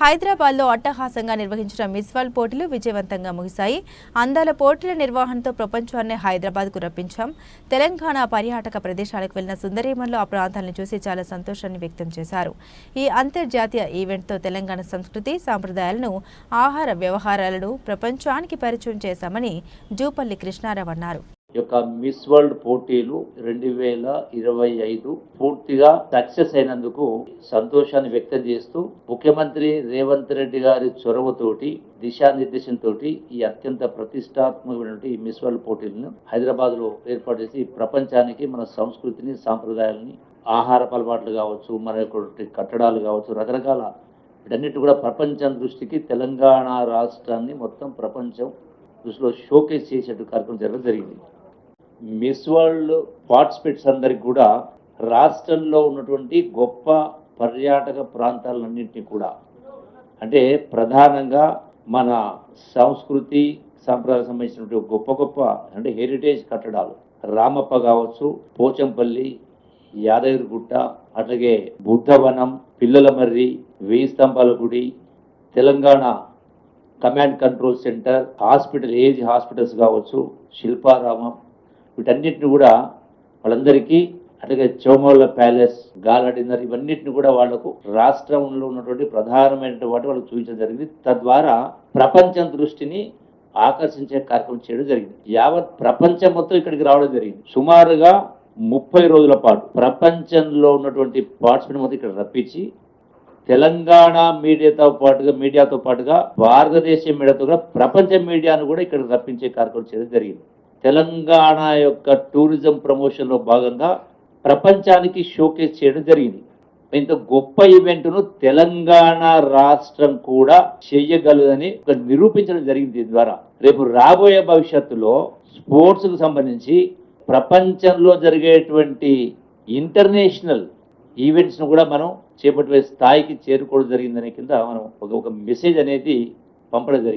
హైదరాబాద్లో అట్టహాసంగా నిర్వహించిన మిస్వాల్ పోటీలు విజయవంతంగా ముగిశాయి. అందాల పోటీల నిర్వహణతో ప్రపంచాన్ని హైదరాబాద్కు రప్పించాం. తెలంగాణ పర్యాటక ప్రదేశాలకు వెళ్ళిన సుందరీమన్లు ఆ ప్రాంతాలను చూసి చాలా సంతోషాన్ని వ్యక్తం చేశారు. ఈ అంతర్జాతీయ ఈవెంట్తో తెలంగాణ సంస్కృతి సాంప్రదాయాలను ఆహార వ్యవహారాలను ప్రపంచానికి పరిచయం చేశామని జూపల్లి కృష్ణారావు అన్నారు. యొక్క మిస్ వరల్డ్ పోటీలు రెండు వేల ఇరవై ఐదు పూర్తిగా సక్సెస్ అయినందుకు సంతోషాన్ని వ్యక్తం చేస్తూ ముఖ్యమంత్రి రేవంత్ రెడ్డి గారి చొరవతోటి దిశానిర్దేశంతో ఈ అత్యంత ప్రతిష్టాత్మకమైనటువంటి ఈ మిస్ వరల్డ్ పోటీలను హైదరాబాద్లో ఏర్పాటు చేసి ప్రపంచానికి మన సంస్కృతిని సాంప్రదాయాలని ఆహార అలవాట్లు కావచ్చు మన యొక్క కట్టడాలు కావచ్చు రకరకాల వీటన్నిటి కూడా ప్రపంచం దృష్టికి తెలంగాణ రాష్ట్రాన్ని మొత్తం ప్రపంచం దృష్టిలో షోకేస్ చేసేట్టు కార్యక్రమం జరగడం జరిగింది. మిస్ వరల్డ్ పార్టిసిపేట్స్ అందరికి కూడా రాష్ట్రంలో ఉన్నటువంటి గొప్ప పర్యాటక ప్రాంతాలన్నింటినీ కూడా. అంటే ప్రధానంగా మన సంస్కృతి సాంప్రదాయం సంబంధించినటువంటి గొప్ప గొప్ప అంటే హెరిటేజ్ కట్టడాలు. రామప్ప కావచ్చు పోచంపల్లి యాదగిరిగుట్ట అట్లాగే బుద్ధవనం పిల్లలమర్రి వెయ్యి స్తంభాల గుడి Telangana command control centre hospital age hospitals కావచ్చు శిల్పారామం వీటన్నిటిని కూడా వాళ్ళందరికీ అలాగే చౌమౌల ప్యాలెస్ గాలడినర్ ఇవన్నిటిని కూడా వాళ్ళకు రాష్ట్రంలో ఉన్నటువంటి ప్రధానమైనటువంటి వాటి వాళ్ళకి చూపించడం జరిగింది. తద్వారా ప్రపంచం దృష్టిని ఆకర్షించే కార్యక్రమం చేయడం జరిగింది. యావత్ ప్రపంచం మొత్తం ఇక్కడికి రావడం జరిగింది. సుమారుగా ముప్పై రోజుల పాటు ప్రపంచంలో ఉన్నటువంటి పార్టిసిపెంట్ మొత్తం ఇక్కడ రప్పించి తెలంగాణ మీడియాతో పాటుగా మీడియాతో పాటుగా భారతదేశ మీడియాతో కూడా ప్రపంచ మీడియాను కూడా ఇక్కడ రప్పించే కార్యక్రమం చేయడం జరిగింది. తెలంగాణ యొక్క టూరిజం ప్రమోషన్లో భాగంగా ప్రపంచానికి షోకేస్ చేయడం జరిగింది. ఇంత గొప్ప ఈవెంట్ను తెలంగాణ రాష్ట్రం కూడా చేయగలదని ఒక నిరూపించడం జరిగింది దీని ద్వారా. రేపు రాబోయే భవిష్యత్తులో స్పోర్ట్స్కు సంబంధించి ప్రపంచంలో జరిగేటువంటి ఇంటర్నేషనల్ ఈవెంట్స్ను కూడా మనం చేపట్టే స్థాయికి చేరుకోవడం జరిగిందనే కింద మనం ఒక ఒక మెసేజ్ అనేది పంపడం జరిగింది.